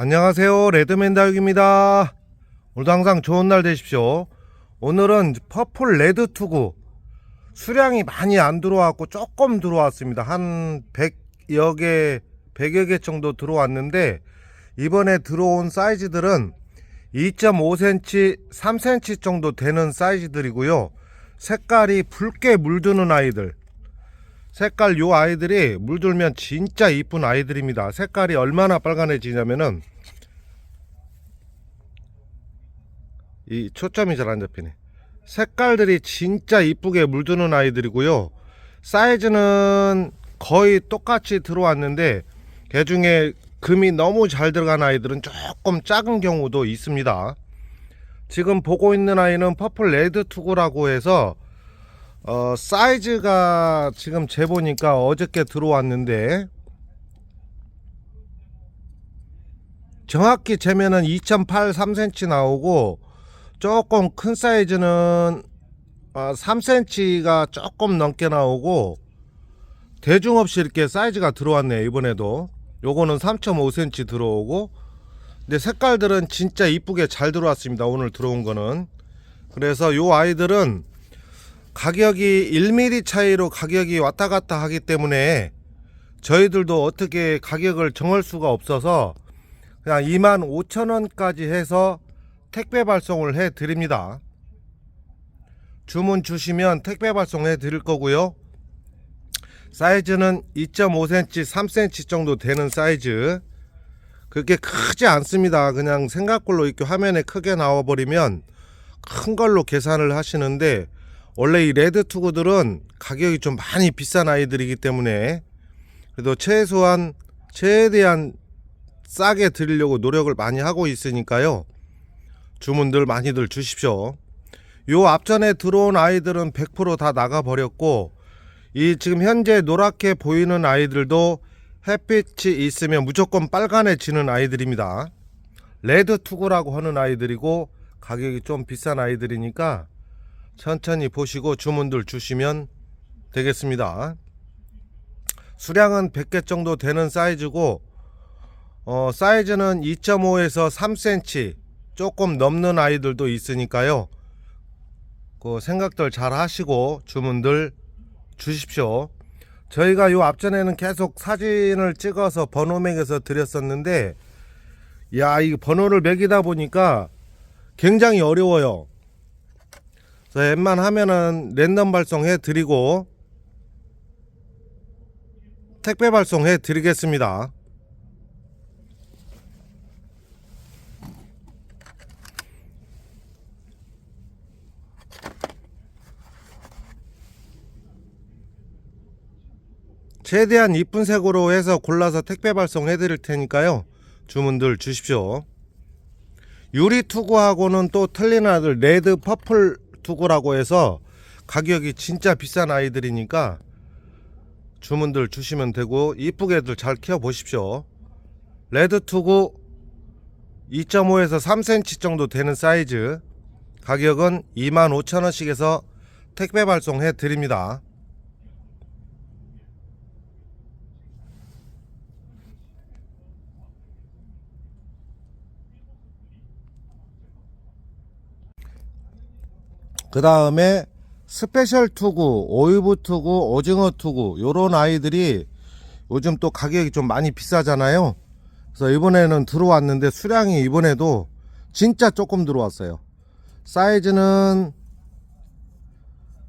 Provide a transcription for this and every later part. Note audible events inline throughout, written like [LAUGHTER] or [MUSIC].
안녕하세요. 레드맨 다육입니다. 오늘도 항상 좋은 날 되십시오. 오늘은 퍼플 레드 투구 수량이 많이 안 들어왔고 조금 들어왔습니다. 한 100여 개, 100여 개 정도 들어왔는데 이번에 들어온 사이즈들은 2.5cm, 3cm 정도 되는 사이즈들이고요. 색깔이 붉게 물드는 아이들. 색깔 요 아이들이 물들면 진짜 이쁜 아이들입니다. 색깔이 얼마나 빨간해지냐면은 이 초점이 잘 안 잡히네. 색깔들이 진짜 이쁘게 물드는 아이들이고요. 사이즈는 거의 똑같이 들어왔는데 개 중에 금이 너무 잘 들어간 아이들은 조금 작은 경우도 있습니다. 지금 보고 있는 아이는 퍼플 레드 투구라고 해서 어, 사이즈가 지금 재보니까 어저께 들어왔는데 정확히 재면은 2.8 3cm 나오고 조금 큰 사이즈는 어, 3cm가 조금 넘게 나오고 대중 없이 이렇게 사이즈가 들어왔네요 이번에도. 요거는 3.5cm 들어오고. 근데 색깔들은 진짜 이쁘게 잘 들어왔습니다 오늘 들어온 거는. 그래서 요 아이들은 가격이 1mm 차이로 가격이 왔다 갔다 하기 때문에 저희들도 어떻게 가격을 정할 수가 없어서 그냥 2만 5천 원까지 해서 택배 발송을 해 드립니다. 주문 주시면 택배 발송해 드릴 거고요. 사이즈는 2.5cm, 3cm 정도 되는 사이즈. 그렇게 크지 않습니다. 그냥 생각걸로 이렇게 화면에 크게 나와 버리면 큰 걸로 계산을 하시는데 원래 이 레드 투구들은 가격이 좀 많이 비싼 아이들이기 때문에 그래도 최소한 최대한 싸게 드리려고 노력을 많이 하고 있으니까요. 주문들 많이들 주십시오. 요 앞전에 들어온 아이들은 100%다 나가 버렸고 이 지금 현재 노랗게 보이는 아이들도 햇빛이 있으면 무조건 빨간해지는 아이들입니다. 레드 투구라고 하는 아이들이고 가격이 좀 비싼 아이들이니까 천천히 보시고 주문들 주시면 되겠습니다. 수량은 100개 정도 되는 사이즈고 어, 사이즈는 2.5에서 3cm 조금 넘는 아이들도 있으니까요. 그 생각들 잘 하시고 주문들 주십시오. 저희가 요 앞전에는 계속 사진을 찍어서 번호 매겨서 드렸었는데 야, 이 번호를 매기다 보니까 굉장히 어려워요. 그래서 웬만하면은 랜덤 발송해 드리고 택배 발송해 드리겠습니다. 최대한 이쁜 색으로 해서 골라서 택배 발송해 드릴 테니까요. 주문들 주십시오. 유리 투구하고는 또 틀린 아들 레드 퍼플 투구라고 해서 가격이 진짜 비싼 아이들이니까 주문들 주시면 되고 이쁘게들 잘 키워 보십시오. 레드 투구 2.5에서 3cm 정도 되는 사이즈 가격은 25,000원씩에서 택배 발송해 드립니다. 그 다음에 스페셜 투구, 오이브 투구, 오징어 투구 요런 아이들이 요즘 또 가격이 좀 많이 비싸잖아요. 그래서 이번에는 들어왔는데 수량이 이번에도 진짜 조금 들어왔어요. 사이즈는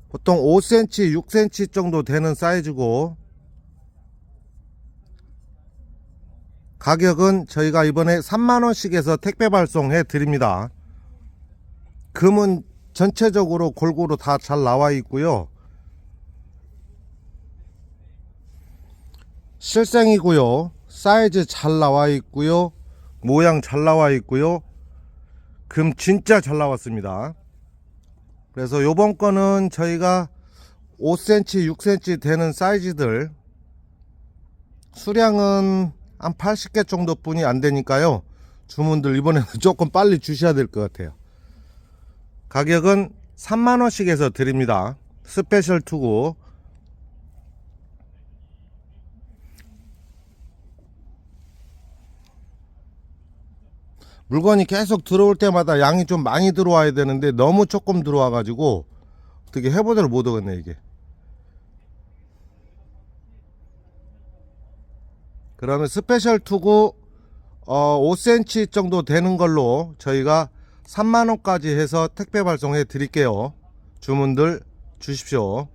보통 5cm, 6cm 정도 되는 사이즈고 가격은 저희가 이번에 3만원씩에서 택배 발송해 드립니다. 금은 전체적으로 골고루 다 잘 나와 있고요. 실생이고요. 사이즈 잘 나와 있고요. 모양 잘 나와 있고요. 금 진짜 잘 나왔습니다. 그래서 요번 거는 저희가 5cm, 6cm 되는 사이즈들 수량은 한 80개 정도 뿐이 안 되니까요. 주문들 이번에는 [LAUGHS] 조금 빨리 주셔야 될 것 같아요. 가격은 3만원씩에서 드립니다. 스페셜 투구. 물건이 계속 들어올 때마다 양이 좀 많이 들어와야 되는데 너무 조금 들어와 가지고 어떻게 해보지를 못하겠네 이게 그러면 스페셜 투구 어, 5cm 정도 되는 걸로 저희가 3만원까지 해서 택배 발송해 드릴게요. 주문들 주십시오.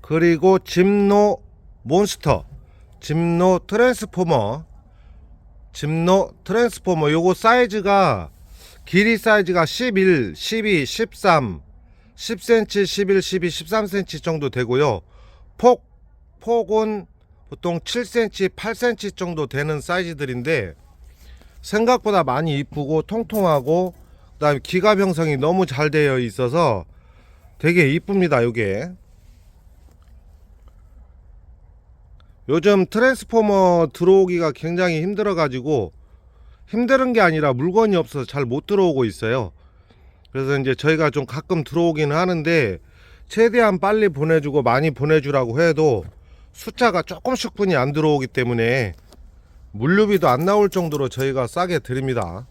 그리고 짐노 몬스터 짐노 트랜스포머 짐노 트랜스포머 요거 사이즈가 길이 사이즈가 11, 12, 13, 10cm, 11, 12, 13cm 정도 되고요. 폭 폭은 보통 7cm, 8cm 정도 되는 사이즈들인데 생각보다 많이 이쁘고 통통하고 그다음에 기갑 형성이 너무 잘 되어 있어서 되게 이쁩니다. 요게 요즘 트랜스포머 들어오기가 굉장히 힘들어 가지고 힘든 게 아니라 물건이 없어서 잘 못 들어오고 있어요. 그래서 이제 저희가 좀 가끔 들어오기는 하는데 최대한 빨리 보내주고 많이 보내주라고 해도 숫자가 조금씩 분이 안 들어오기 때문에 물류비도 안 나올 정도로 저희가 싸게 드립니다.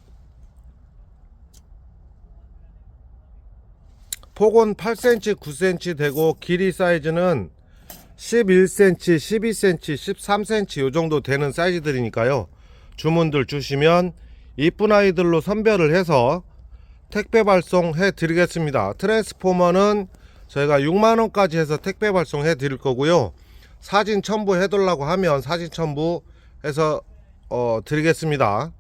폭은 8cm, 9cm 되고 길이 사이즈는 11cm, 12cm, 13cm 요 정도 되는 사이즈들이니까요. 주문들 주시면 이쁜 아이들로 선별을 해서 택배 발송해 드리겠습니다. 트랜스포머는 저희가 6만원까지 해서 택배 발송해 드릴 거고요. 사진 첨부 해 달라고 하면 사진 첨부 해서 어, 드리겠습니다.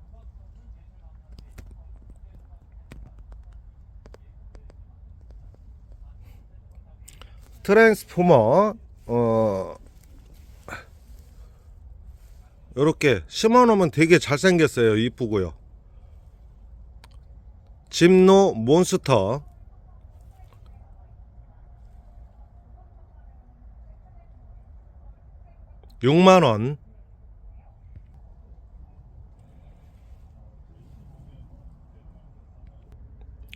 트랜스포머 어 요렇게 심어 놓으면 되게 잘생겼어요. 이쁘고요. 짐노 몬스터. 6만원.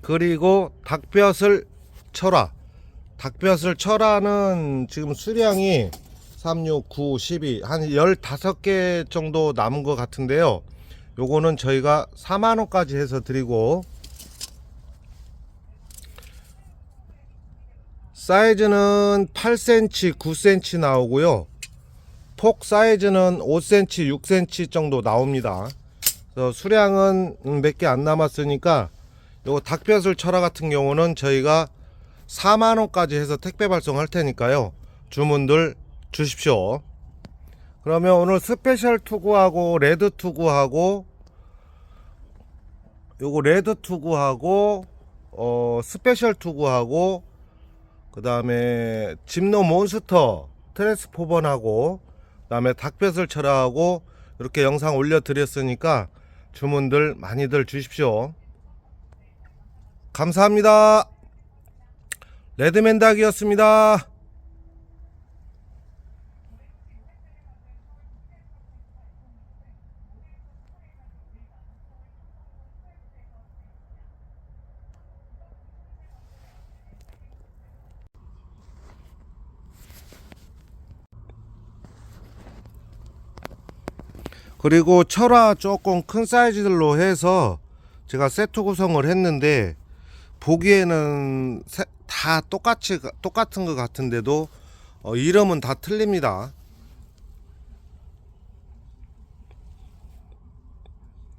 그리고 닭뼈슬 철화. 닭뼈슬 철화는 지금 수량이 3, 6, 9, 12, 한 15개 정도 남은 것 같은데요. 요거는 저희가 4만원까지 해서 드리고, 사이즈는 8cm, 9cm 나오고요. 폭 사이즈는 5cm, 6cm 정도 나옵니다. 수량은 몇 개 안 남았으니까, 요거 닭뼈슬 철화 같은 경우는 저희가 4만원까지 해서 택배 발송할 테니까요. 주문들 주십시오. 그러면 오늘 스페셜 투구하고 레드 투구하고 요거 레드 투구하고 어 스페셜 투구하고 그 다음에 짐노 몬스터 트랜스포번하고 그 다음에 닭뱃을 철화하고 이렇게 영상 올려 드렸으니까 주문들 많이들 주십시오. 감사합니다. 레드맨 닭이었습니다. 그리고 철화 조금 큰 사이즈들로 해서 제가 세트 구성을 했는데 보기에는 세- 다 똑같이 똑같은 것 같은데도 어, 이름은 다 틀립니다.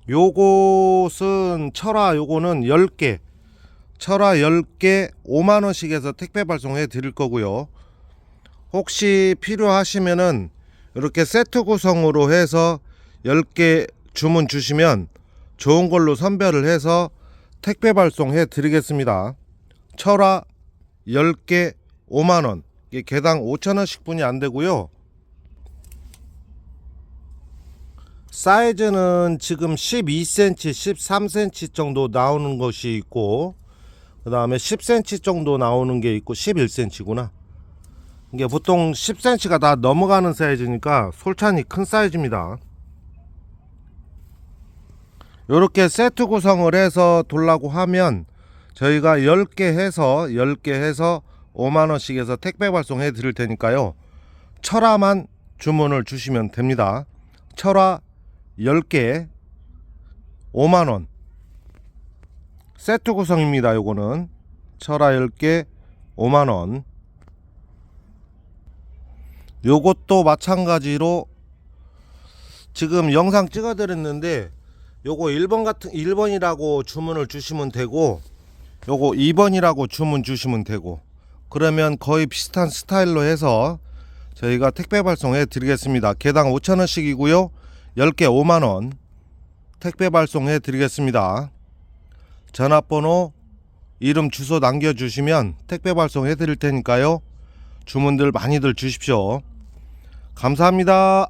요것은 철화 요거는 10개 철화 10개 5만원씩 해서 택배 발송해 드릴 거고요. 혹시 필요하시면은 이렇게 세트 구성으로 해서 10개 주문 주시면 좋은 걸로 선별을 해서 택배 발송해 드리겠습니다. 철화 10개 5만원, 이게 개당 5천원씩 분이 안 되고요. 사이즈는 지금 12cm, 13cm 정도 나오는 것이 있고, 그 다음에 10cm 정도 나오는 게 있고, 11cm구나. 이게 보통 10cm가 다 넘어가는 사이즈니까 솔찬이 큰 사이즈입니다. 요렇게 세트 구성을 해서 돌라고 하면 저희가 10개 해서 10개 해서 5만 원씩 해서 택배 발송해 드릴 테니까요. 철화만 주문을 주시면 됩니다. 철화 10개 5만 원. 세트 구성입니다. 요거는 철화 10개 5만 원. 요것도 마찬가지로 지금 영상 찍어 드렸는데 요거 1번 같은 1번이라고 주문을 주시면 되고 요거 2번이라고 주문 주시면 되고 그러면 거의 비슷한 스타일로 해서 저희가 택배 발송해 드리겠습니다. 개당 5,000원씩이고요. 10개 5만 원 택배 발송해 드리겠습니다. 전화번호 이름 주소 남겨 주시면 택배 발송해 드릴 테니까요. 주문들 많이들 주십시오. 감사합니다.